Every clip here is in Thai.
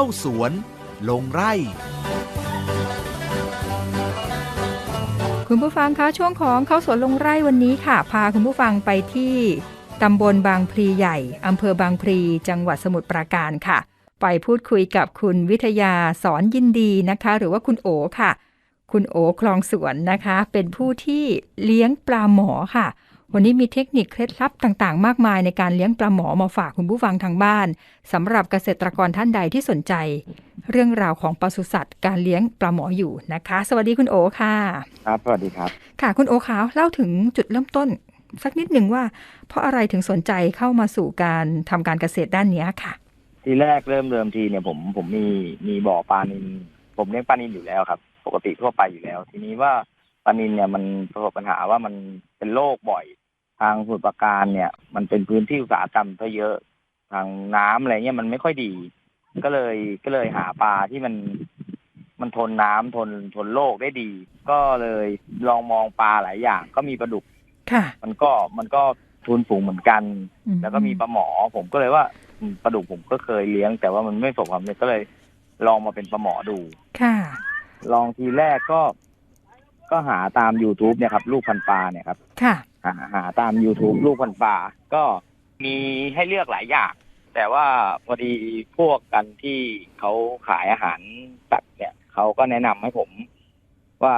เข้าสวน ลงไร่ คุณผู้ฟังคะช่วงของเข้าสวนลงไร่วันนี้ค่ะ พาคุณผู้ฟังไปที่ตำบลบางพลีใหญ่อำเภอบางพลีจังหวัดสมุทรปราการค่ะ ไปพูดคุยกับคุณวิทยาสอนยินดีนะคะ หรือว่าคุณโอค่ะ คุณโอคลองสวนนะคะ เป็นผู้ที่เลี้ยงปลาหมอค่ะ วันนี้มีเทคนิคเคล็ดลับต่างๆ มากมายในการเลี้ยงปลาหมอมาฝากคุณผู้ฟังทางบ้านสำหรับเกษตรกรท่านใดที่สนใจ เรื่องราวของปศุสัตว์การเลี้ยงปลาหมออยู่นะคะ สวัสดีคุณโอค่ะ ครับสวัสดีครับ ค่ะคุณโอขาวเล่าถึงจุดเริ่มต้น สักนิดหนึ่งว่า เพราะอะไรถึงสนใจเข้ามาสู่การทำการเกษตรด้านเนี้ยค่ะ ทีแรกเริ่มเริ่มทีเนี่ยผมผมมีมีบ่อปลานินผมเลี้ยงปลานินอยู่แล้วครับ ปกติทั่วไปอยู่แล้ว ทีนี้ว่าปลานินเนี่ยมันประสบปัญหาว่ามันเป็นโรคบ่อย ทางสมุทรปราการเนี่ย มันเป็นพื้นที่อุตสาหกรรมซะเยอะทางน้ำอะไรเงี้ยมันไม่ค่อยดี ก็เลยก็เลยหาปลาที่มันมันทนน้ำทนทนโรคได้ดี ก็เลยลองมองปลาหลายอย่าง ก็มีปลาดุกค่ะ มันก็มันก็ทุนสูงเหมือนกันอืมแล้วก็มีปลาหมอ ผมก็เลยว่าอืมปลาดุกผมก็เคยเลี้ยง แต่ว่ามันไม่ประสบความสำเร็จก็เลย ลองมาเป็นปลาหมอดูค่ะ ลองทีแรกก็ ก็หาตาม youtube เนี่ยครับ ลูกพันปลาเนี่ยครับ ค่ะ หาหาตาม youtube ลูกพันปลาก็มีให้เลือกหลายอย่าง แต่ว่าพอดีพวกกันที่เขาขายอาหารสัตว์เนี่ยเขาก็แนะนำให้ผมว่า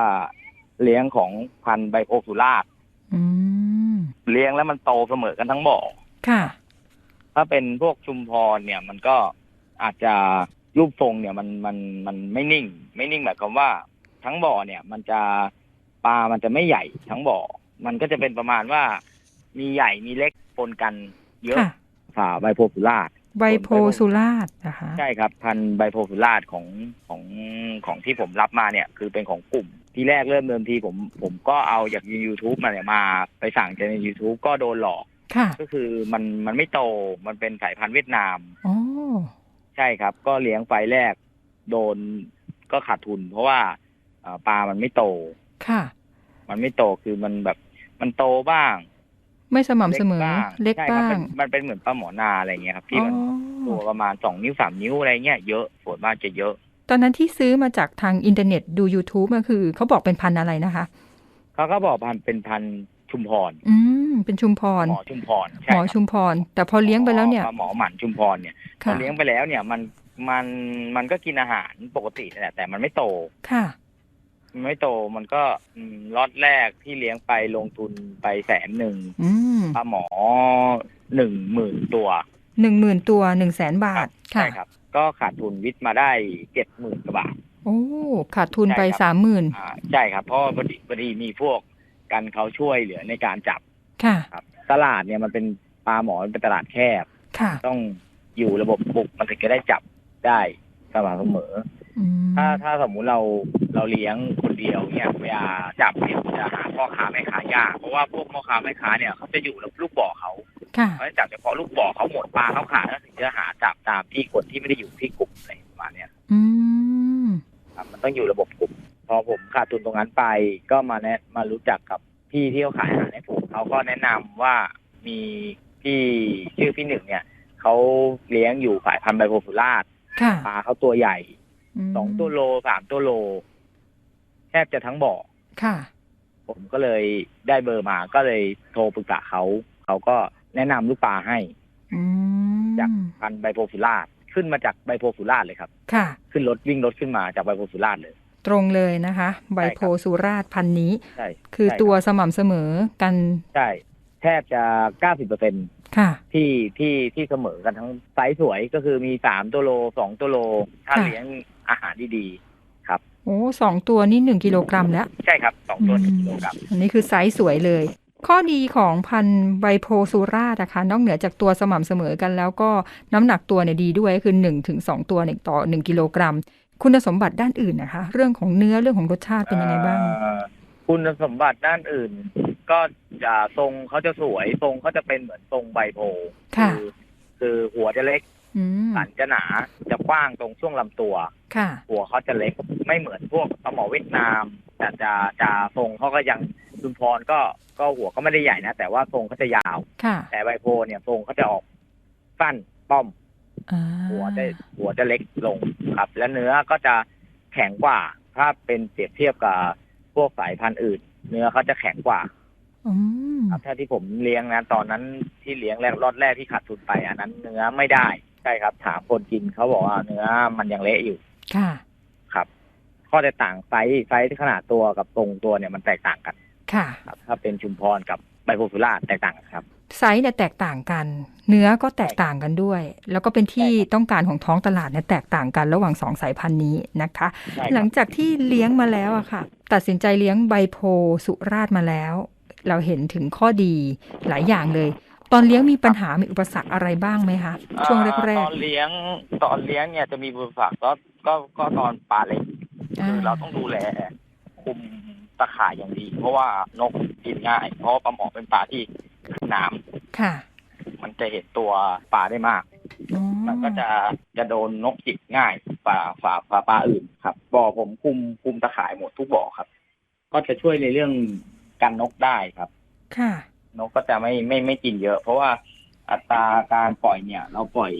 เลี้ยงของพันธุ์ไบโอสุราษฎร์อืมเลี้ยงแล้วมันโตเสมอกันทั้งบ่อค่ะ ถ้าเป็นพวกชุมพรเนี่ย มันก็อาจจะรูปทรงเนี่ยมันมันมันไม่นิ่ง ไม่นิ่งหมายความว่าทั้งบ่อเนี่ย มันจะปลามันจะไม่ใหญ่ทั้งบ่อ มันก็จะเป็นประมาณว่า มีใหญ่มีเล็กปนกันเยอะค่ะฝ่าไบโพสุราษฎร์ไบโพสุราษฎร์นะคะใช่ครับ พันธุ์ไบโพสุราษฎร์ของของของที่ผมรับมาเนี่ย คือเป็นของกลุ่มที่แรกเริ่มเดิมทีผมผมก็เอาจาก YouTube มาเนี่ยมาไปสั่งจากใน YouTube ก็โดนหลอกค่ะก็คือมันมันไม่โตมันเป็นสายพันธุ์เวียดนามอ๋อใช่ครับ ก็เลี้ยงไฟแรกโดนก็ขาดทุน เพราะว่าเอ่อปลามันไม่โตค่ะ มันไม่โตคือมันแบบ มันโตบ้าง ไม่สม่ำเสมอ เล็กใช่ครับบ้ามังนมันเป็นเหมือนปลาหมอนาอะไรเงี้ยครับที่อ๋อมันตัวประมาณสองนิ้วสามนิ้วอะไรเงี้ยเยอะส่วนมากจะเยอะ ตอนนั้นที่ซื้อมาจากทางอินเทอร์เน็ตดู YouTube ก็คือเขาบอกเป็นพันธุ์อะไรนะคะเขาก็บอกพันธุ์เป็นพันธุ์ชุมพร อืม เป็นชุมพร หมอชุมพรหใช่มอครับชุมพร แต่พอเลี้ยงไปแล้วเนี่ย หมอหมอหมันชุมพรเนี่ย พอค่ะเลี้ยงไปแล้วเนี่ยมันมันมันก็กินอาหารปกตินั่นแหละแต่มันไม่โต ค่ะมัน ไม่โตมันก็อืมล็อตแรกที่เลี้ยงไปลงทุนไปแสนหนึ่งอืมปลาหมอหนึ่งหมื่นตัวหนึ่งหมื่นตัวหนึ่งแสนบาทค่ะใช่ครับ ก็ขาดทุนวิทย์มาได้เจ็ดหมื่นกว่าบาท โอ้ขาดทุนไปใช่ครับสามหมื่นอ่าใช่ครับเพราะว่าพอดีพอดีมีพวกกันเขาช่วยเหลือในการจับค่ะครับ ตลาดเนี่ยมันเป็นปลาหมอมันเป็นตลาดแคบค่ะต้องอยู่ระบบบุกมันถึงจะได้จับได้สม่ำเสมออืมถ้าถ้าสมมุติเรา เราเลี้ยงคนเดียวเนี่ยเวลาจับเนี่ยจะหาพ่อค้าแม่ค้ายากเพราะว่าพวกพ่อค้าแม่ค้าเนี่ยเขาจะอยู่กับลูกบ่อเขาค่ะเขาจะจับเฉพาะลูกบ่อเขาหมดปลาเขาขาดแล้วถึงจะหาจับตามที่คนที่ไม่ได้อยู่ที่กลุ่มอะไรประมาณเนี้ยอืมครับมันต้องอยู่ระบบกลุ่ม พอผมขาดทุนตรงนั้นไป ก็มาแนะมารู้จักกับพี่ที่เขาขายอาหารให้ผมเขาก็แนะนำว่ามีพี่ชื่อพี่หนึ่งเนี่ยเขาเลี้ยงอยู่สายพันธุ์ไบโพฟูราสค่ะปลาเขาตัวใหญ่มสองตัวโลสามตัวโล แทบจะทั้งบ่อค่ะ ผมก็เลยได้เบอร์มาก็เลยโทรปรึกษาเขาเขาก็แนะนำลูกปลาให้ อืมจากพันธุ์ไบโพฟูราสขึ้นมาจากไบโพฟูราสเลยครับ ค่ะ ขึ้นรถวิ่งรถขึ้นมาจากไบโพฟูราสเลย ตรงเลยนะคะ ไบโพสุราษฎร์พันธุ์นี้ ใช่คือใช่รับตัวสม่ำเสมอกันใช่ แทบจะเก้าสิบเปอร์เซ็นค่ะ ที่ที่ที่เสมอกันทั้งไซส์สวยก็คือมีสามตัวโลสองตัวโล ถ้าค่ะ เลี้ยงอาหารดี โอ้สองตัวนี่หนึ่งกิโลกรัมแล้วๆใช่ครับสองตัวหนึ่งกิโลกรัมอันนี้คือไซส์สวยเลย ข้อดีของพันธุ์ไบโพสุราษฎร์นะคะ นอกเหนือจากตัวสม่ำเสมอกัน แล้วก็น้ำหนักตัวเนี่ยดีด้วยคือ1นถึงสตัวเนี่ยต่อ 1 กิโลกรัม คุณสมบัติด้านอื่นนะคะ เรื่องของเนื้อเรื่องของรสชาติเป็นยังไงบ้างเอ่อคุณสมบัติด้านอื่น ก็จะทรงเขาจะสวยทรงเขาจะเป็นเหมือนทรงใบโพค่ะอคือหัวจะเล็กอืม สันจะหนาจะกว้างตรงช่วงลำตัวค่ะหัวเขาจะเล็กไม่เหมือนพวกปลาหมอเวียดนามแต่จะจะทรงเขาก็ยังชุมพรก็ก็หัวก็ไม่ได้ใหญ่นะ แต่ว่าทรงเขาจะยาวค่ะแต่ใบโพเนี่ยทรงเขาจะออกสั้นป้อมอ่าหัวจะหัวจะเล็กลงครับ และเนื้อก็จะแข็งกว่า ถ้าเป็นเปรียบเทียบกับพวกสายพันธุ์อื่น เนื้อเขาจะแข็งกว่าอืมครับถ้าที่ผมเลี้ยงนะตอนนั้นที่เลี้ยงแรกรอดแรกที่ขาดทุนไป อันนั้นเนื้อไม่ได้ ใช่ครับ ถามคนกินเขาบอกว่าเนื้อมันยังเละอยู่ค่ะ ครับ ข้อแตกต่างไซส์ไซส์ที่ขนาดตัวกับตรงตัวเนี่ยมันแตกต่างกัน ค่ะ ครับ ถ้าเป็นชุมพรกับไบโพสุราษฎร์แตกต่างกันครับ ไซส์เนี่ยแตกต่างกัน เนื้อก็แตกต่างกันด้วย แล้วก็เป็นที่ใช่ครับต้องการของท้องตลาดเนี่ยแตกต่างกันระหว่างสองสายพันธุ์นี้นะคะ ใช่หคลัรับงจากที่เลี้ยงมาแล้วอะค่ะ ตัดสินใจเลี้ยงใบโพสุราษฎร์มาแล้ว เราเห็นถึงข้อดีหลายอย่างเลย ตอนเลี้ยงมีปัญหามีอุปสรรคอะไรบ้างไหมคะช่วงแรอ่ากตอนเลี้ยงตอนเลี้ยงเนี่ยจะมีบุญฝากก็ก็ก็ตอนปลาเล็กๆคือเราต้องดูแลคุมตะข่ายอย่างดี เพราะว่านกกินง่าย เพราะว่าปลาหมอเป็นปลาที่ขึ้นน้ำค่ะ มันจะเห็นตัวปลาได้มากอ๋อมันก็จะจะโดนนกจิกง่ายกว่าฝาปลาปลาอื่นครับบ่อผมคุมคุมตะข่ายหมดทุกบ่อครับ ก็จะช่วยในเรื่องกันนกได้ครับ ค่ะ นกก็จะไม่ไม่ไม่กินเยอะ เพราะว่าอัตราการปล่อยเนี่ย เราปล่อย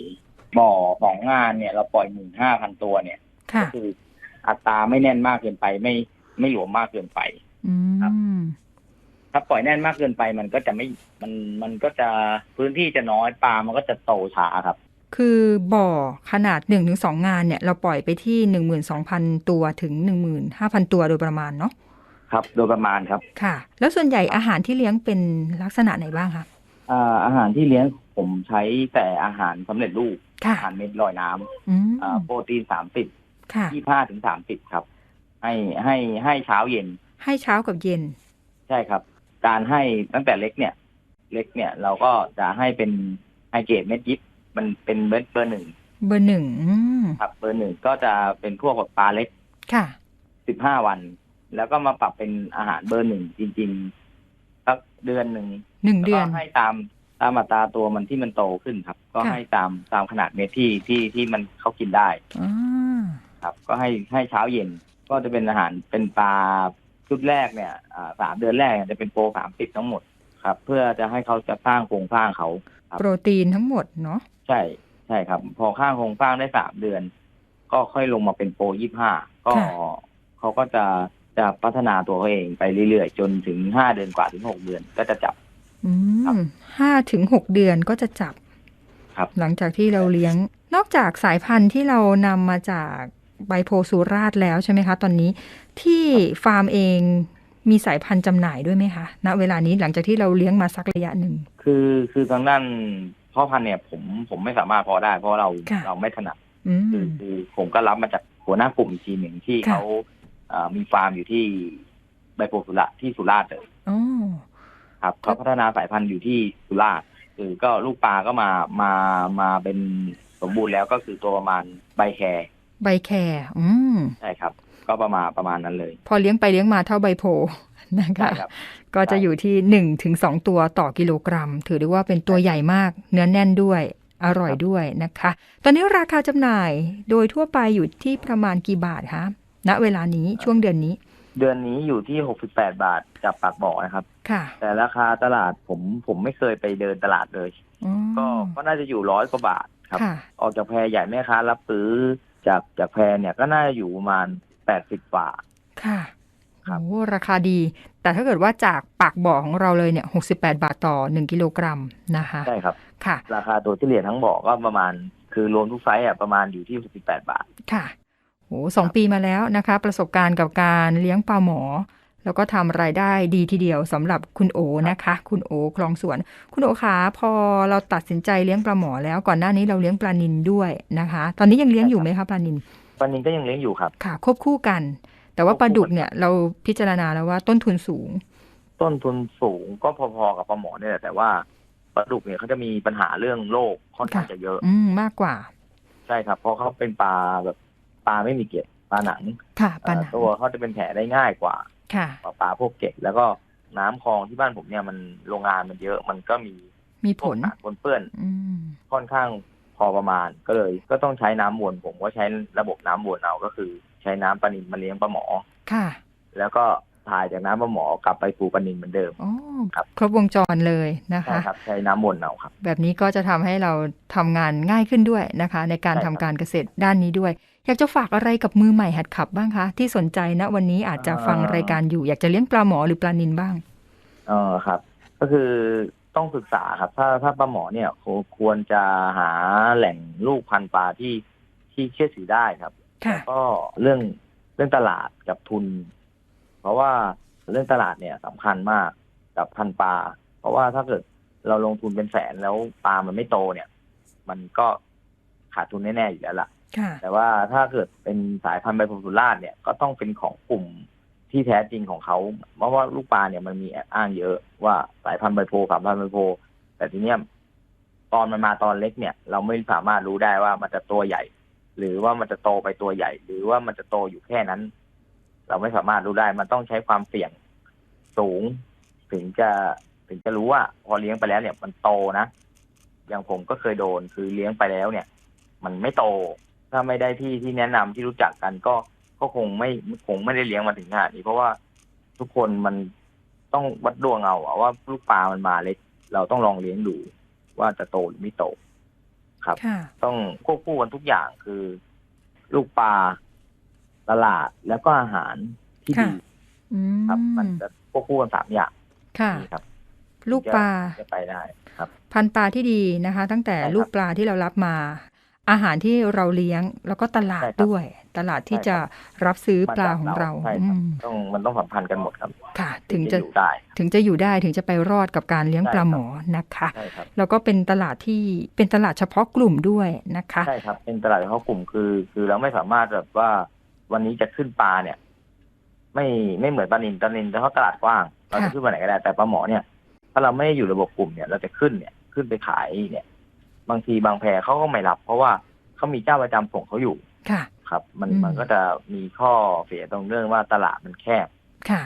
บ่อสองงานเนี่ย เราปล่อยหมื่นห้าพันตัวเนี่ยค่ะก็คืออัตราไม่แน่นมากเกินไป ไม่ไม่หลวมมากเกินไปอืครับมถ้าปล่อยแน่นมากเกินไปมันก็จะไม่มันมันก็จะพื้นที่จะน้อยปลามันก็จะโตช้าครับ คือบ่อขนาด1นถึงสงานเนี่ย เราปล่อยไปที่12,000ตัวถึง15,000ตัวโดยประมาณเนาะ ครับ โดยประมาณครับ ค่ะ แล้วส่วนใหญ่อาหารที่เลี้ยงเป็นลักษณะไหนบ้างคะอ่าอาหารที่เลี้ยงผมใช้แต่อาหารสำเร็จรูปค่ะอาหารเม็ดลอยน้ำอืมอ่าโปรตีนสามสิบค่ะยี่ห้าถึงสามสิบครับ ให้ให้ให้เช้าเย็น ให้เช้ากับเย็น ใช่ครับ การให้ตั้งแต่เล็กเนี่ย เล็กเนี่ยเราก็จะให้เป็นไฮเกรดเม็ดยิบมันเป็นเม็ดเบอร์หนึ่งเบอร์หนึ่งอืมครับเบอร์หนึ่งก็จะเป็นพวกแบบปลาเล็กค่ะสิบห้าวัน แล้วก็มาปรับเป็นอาหารเบอร์หนึ่งจริงๆสักเดือนหนึ่งหนึ่งเดือนก็ให้ตามตามอัตราตัวมันที่มันโตขึ้นครับ ก็ค่ะให้ตามตามขนาดเม็ดที่ที่ที่มันเขากินได้อ่าครับ ก็ให้ให้เช้าเย็นก็จะเป็นอาหารเป็นปลาชุดแรกเนี่ยอ่าสามเดือนแรกเนี่ยจะเป็นโปรสามสิบทั้งหมดครับ เพื่อจะให้เขาจะสร้างโครงสร้างเขาครับโปรตีนทั้งหมดเนาะใช่ใช่ครับ พอข้างโครงสร้างได้สามเดือน ก็ค่อยลงมาเป็นโปรยี่ห้าก็เขาก็จะ จะพัฒนาตัวเขาเองไปเรื่อยๆ จนถึงห้าเดือนกว่าถึงหกเดือนก็จะจับอืครับมห้าถึงหกเดือนก็จะจับ ครับ หลังจากที่เราเลี้ยง นอกจากสายพันธุ์ที่เรานำมาจากไบโพสุราษฎร์แล้วใช่ไหมคะ ตอนนี้ที่ฟาร์มเองมีสายพันธุ์จำหน่ายด้วยไหมคะณเวลานี้หลังจากที่เราเลี้ยงมาสักระยะหนึ่ง คือคือทางด้านพ่อพันธุ์เนี่ยผมผมไม่สามารถพอได้ เพราะเราค่ะเราไม่ถนัดอืคือมคือผมก็รับมาจากหัวหน้ากลุ่มอีกทีหนึ่งที่ค่ะเขาเอ่อ มีฟาร์มอยู่ที่ไบโพสุระที่สุราษฎร์เลยอ๋อครับเขาพัฒนาสายพันธุ์อยู่ที่สุราษฎร์คือก็ลูกปลาก็มามามาเป็นสมบูรณ์แล้วก็คือตัวประมาณใบแคร์ใบแคร์อืมใช่ครับ ก็ประมาณประมาณนั้นเลย พอเลี้ยงไปเลี้ยงมาเท่าใบโพนะคะใช่ครับก็จะอยู่ที่หนึ่งถึงสองตัวต่อกิโลกรัม ถือได้ว่าเป็นตัวใหญ่มาก เนื้อแน่นด้วย อร่อยด้วยนะคะ ตอนนี้ราคาจำหน่ายโดยทั่วไปอยู่ที่ประมาณกี่บาทคะ ณเวลานี้ช่วงเดือนนี้ เดือนนี้อยู่ที่หกสิบแปดบาทจากปากบ่อนะครับ ค่ะ แต่ราคาตลาดผมผมไม่เคยไปเดินตลาดเลยอ๋อก็ก็น่าจะอยู่ร้อยกว่าบาทครับค่ะออกจากแพรใหญ่แม่ค้ารับซื้อจากจากแพรเนี่ยก็น่าจะอยู่ประมาณแปดสิบบาท ค่ะครับโอ้ราคาดี แต่ถ้าเกิดว่าจากปากบ่อของเราเลยเนี่ยหกสิบแปดบาทต่อหนึ่งกิโลกรัมนะคะ ใช่ครับ ค่ะ ราคาตัวเฉลี่ยทั้งบ่อก็ประมาณ คือรวมทุกไซส์อะประมาณอยู่ที่หกสิบแปดบาท ค่ะ โอ้สองปีมาแล้วนะคะ ประสบการณ์กับการเลี้ยงปลาหมอ แล้วก็ทำรายได้ดีทีเดียวสำหรับคุณโอนะคะ คุณโอคลองสวน คุณโอคะพอเราตัดสินใจเลี้ยงปลาหมอแล้วก่อนหน้านี้เราเลี้ยงปลานินด้วยนะคะ ตอนนี้ยังเลี้ยงอยู่ไหมคะปลานินปลานินก็ยังเลี้ยงอยู่ครับค่ะ ควบคู่กัน แต่ว่าปลาดุกเนี่ยเราพิจารณาแล้วว่าต้นทุนสูง ต้นทุนสูงก็พอๆกับปลาหมอเนี่ยแหละแต่ว่าปลาดุกเนี่ยเขาจะมีปัญหาเรื่องโรคค่อนข้างค่ะจะเยอะ อืมมากกว่า ใช่ครับ เพราะเขาเป็นปลาแบบ ปลาไม่มีเกล็ดปลาหนังค่ะปลาหเอ่นัองตัวเขาจะเป็นแผลได้ง่ายกว่าค่ะปลาปลาพวกเกล็ดแล้วก็น้ำคลองที่บ้านผมเนี่ยมันโรงงานมันเยอะมันก็มีมีพผวกลสารปนเปื้อนอืมค่อนข้างพอประมาณก็เลย ก็ต้องใช้น้ำวนผมก็ใช้ระบบน้ำวนเอาก็คือ ใช้น้ำปลานินมาเลี้ยงปลาหมอค่ะ แล้วก็ถ่ายจากน้ำปลาหมอกลับไปปูปลานินเหมือนเดิมอ๋อครับครบวงจรเลยนะใช่คะครับใช้น้ำวนเอาครับ แบบนี้ก็จะทำให้เราทำงานง่ายขึ้นด้วยนะคะ ในการใช่คทำรับการเกษตรด้านนี้ด้วย อยากจะฝากอะไรกับมือใหม่หัดขับบ้างคะ ที่สนใจณวันนี้อาจจะฟังรายการอยู่ อยากจะเลี้ยงปลาหมอหรือปลานินบ้างเออครับ ก็คือต้องศึกษาครับ ถ้าถ้าปลาหมอเนี่ยควรจะหาแหล่งลูกพันธุ์ปลาที่ที่เชื่อถือได้ครับค่ะแล้วก็เรื่องเรื่องตลาดกับทุน เพราะว่าเรื่องตลาดเนี่ยสำคัญมากกับพันธุ์ปลา เพราะว่าถ้าเกิดเราลงทุนเป็นแสนแล้วปลามันไม่โตเนี่ย มันก็ขาดทุนแน่ๆอยู่แล้วล่ะค่ะ แต่ว่าถ้าเกิดเป็นสายพันธุ์ไบโพลูราชเนี่ยก็ต้องเป็นของกลุ่มที่แท้จริงของเขาเพราะว่าลูกปลาเนี่ยมันมีแอบอ้างเยอะว่าสายพันธุ์ไบโพกับพันธุ์ไบโพแต่ทีเนี้ยตอนมันมาตอนเล็กเนี่ย เราไม่สามารถรู้ได้ว่ามันจะตัวใหญ่ หรือว่ามันจะโตไปตัวใหญ่ หรือว่ามันจะโตอยู่แค่นั้น เราไม่สามารถรู้ได้ มันต้องใช้ความเสี่ยงสูง ถึงจะถึงจะรู้ว่าพอเลี้ยงไปแล้วเนี่ยมันโตนะอย่างผมก็เคยโดนคือเลี้ยงไปแล้วเนี่ย มันไม่โต ถ้าไม่ได้ที่ที่แนะนำที่รู้จักกันก็ก็คงไม่คงไม่ได้เลี้ยงมาถึงขนาดนี้ เพราะว่าทุกคนมันต้องวัดดวงเอาอะว่าลูกปลามันมาเล็ก เราต้องลองเลี้ยงดูว่าจะโตหรือไม่โตครับค่ะต้องควบคู่กันทุกอย่างคือ ลูกปลาตลาดแล้วก็อาหารที่ค่ะดีอืครับมมันจะควบคู่กันสามอย่างค่ะนี้ครับ ลูกปลาจะไปได้ ครับ พันธุ์ปลาที่ดีนะคะ ตั้งแต่ใช่ครับลูกปลาที่เรารับมา อาหารที่เราเลี้ยงแล้วก็ตลาดใช่ครับด้วย ตลาดที่ใช่จะครับรับซื้อมปลาจกของเราใช่คอืรับมต้องมันต้องสัมพันธ์กันหมดครับค่ะ ถึงจะอยู่ได้ถึงจะอยู่ได้ถึงจะไปรอดกับการเลี้ยงใช่ปลาครับหมอนะคะใช่ครับแล้วก็เป็นตลาดที่เป็นตลาดเฉพาะกลุ่มด้วยนะคะใช่ครับ เป็นตลาดเฉพาะกลุ่มคือ คือเราไม่สามารถแบบว่าวันนี้จะขึ้นปลาเนี่ย ไม่ไม่เหมือนปลานินปลานินเฉพาะตลาดกว้างเราจะค่ะขึ้นมาไหนก็ได้แต่ปลาหมอเนี่ย ถ้าเราไม่ได้อยู่ระบบกลุ่มเนี่ย เราจะขึ้นเนี่ยขึ้นไปขายเนี่ย บางทีบางแพรเขาก็ไม่รับ เพราะว่าเขามีเจ้าประจำส่งเขาอยู่ค่ะ ครับ มันอืมมันก็จะมีข้อเสียตรงเรื่องว่าตลาดมันแคบค่ะ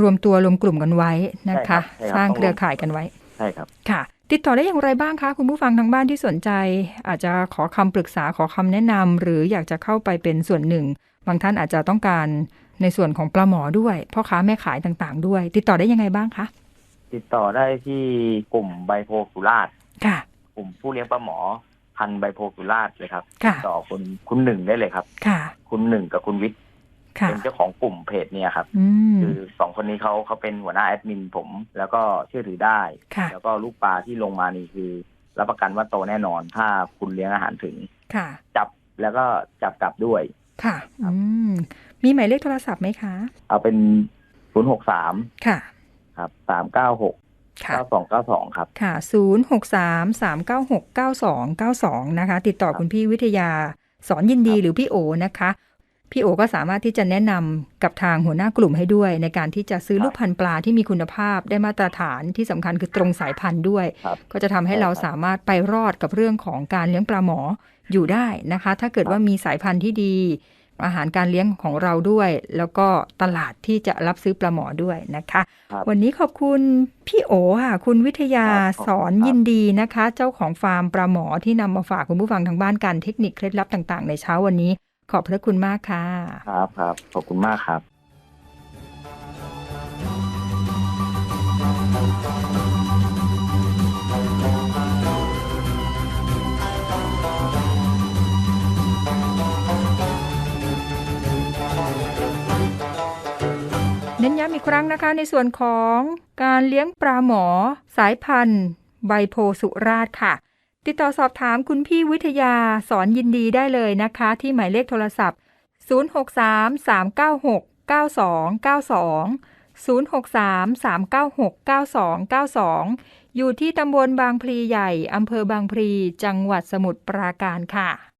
รวมตัวรวมกลุ่มกันไว้นะคะใช่ครับใช่ครับสร้างต้องเครือข่ายกันไว้ใช่ครับค่ะ ติดต่อได้อย่างไรบ้างคะคุณผู้ฟังทางบ้านที่สนใจ อาจจะขอคำปรึกษาขอคำแนะนำหรืออยากจะเข้าไปเป็นส่วนหนึ่ง บางท่านอาจจะต้องการในส่วนของปลาหมอด้วยพ่อค้าแม่ขายต่างๆ ด้วย ติดต่อได้ยังไงบ้างคะติดต่อได้ที่กลุ่มไบโพสุราชค่ะ กลุ่มผู้เลี้ยงปลาหมอพันธุ์ไบโพสุราชเลยครับค่ะติดต่อคุณคุณหนึ่งได้เลยครับ ค่ะ คุณหนึ่งกับคุณวิทย์ค่ะเป็นเจ้าของกลุ่มเพจเนี่ยครับอืมคือสองคนนี้เขาเขาเป็นหัวหน้าแอดมินผม แล้วก็เชื่อถือได้ค่ะแล้วก็ลูกปลาที่ลงมานี่คือรับประกันว่าโตแน่นอนถ้าคุณเลี้ยงอาหารถึงค่ะจับแล้วก็จับกลับด้วย ค่ะครับอืมมีหมายเลขโทรศัพท์ไหมคะ เอาเป็นศูนย์หกสามค่ะ ครับสามเก้าหก ค่ะเก้าสองเก้าสองครับ ค่ะ 0633969292 นะคะ ติดต่อครับคุณพี่วิทยาสอนยินดีครับหรือพี่โอนะคะ พี่โอก็สามารถที่จะแนะนำกับทางหัวหน้ากลุ่มให้ด้วย ในการที่จะซื้อครับลูกพันธุ์ปลาที่มีคุณภาพได้มาตรฐานที่สำคัญคือตรงสายพันธุ์ด้วยครับก็จะทำให้ใช่เราครับสามารถไปรอดกับเรื่องของการเลี้ยงปลาหมออยู่ได้นะคะ ถ้าเกิดครับว่ามีสายพันธุ์ที่ดี อาหารการเลี้ยงของเราด้วย แล้วก็ตลาดที่จะรับซื้อปลาหมอด้วยนะคะครับวันนี้ขอบคุณพี่โอค่ะ คุณวิทยาครับขอบคุณสอนยินดีนะคะ เจ้าของฟาร์มปลาหมอที่นำมาฝากคุณผู้ฟังทางบ้านกันเทคนิคเคล็ดลับต่างๆ ในเช้าวันนี้ ขอบพระคุณมากค่ะ ครับครับขอบคุณมากครับ น้นย้ำอีกครั้งนะคะ ในส่วนของการเลี้ยงปลาหมอ สายพันธุ์ใบโพสุราษฎร์ค่ะ ติดต่อสอบถามคุณพี่วิทยาสอนยินดีได้เลยนะคะ ที่หมายเลขโทรศัพท์ 063-396-9292 063-396-9292 อยู่ที่ตำบลบางพลีใหญ่ อำเภอบางพลี จังหวัดสมุทรปราการค่ะ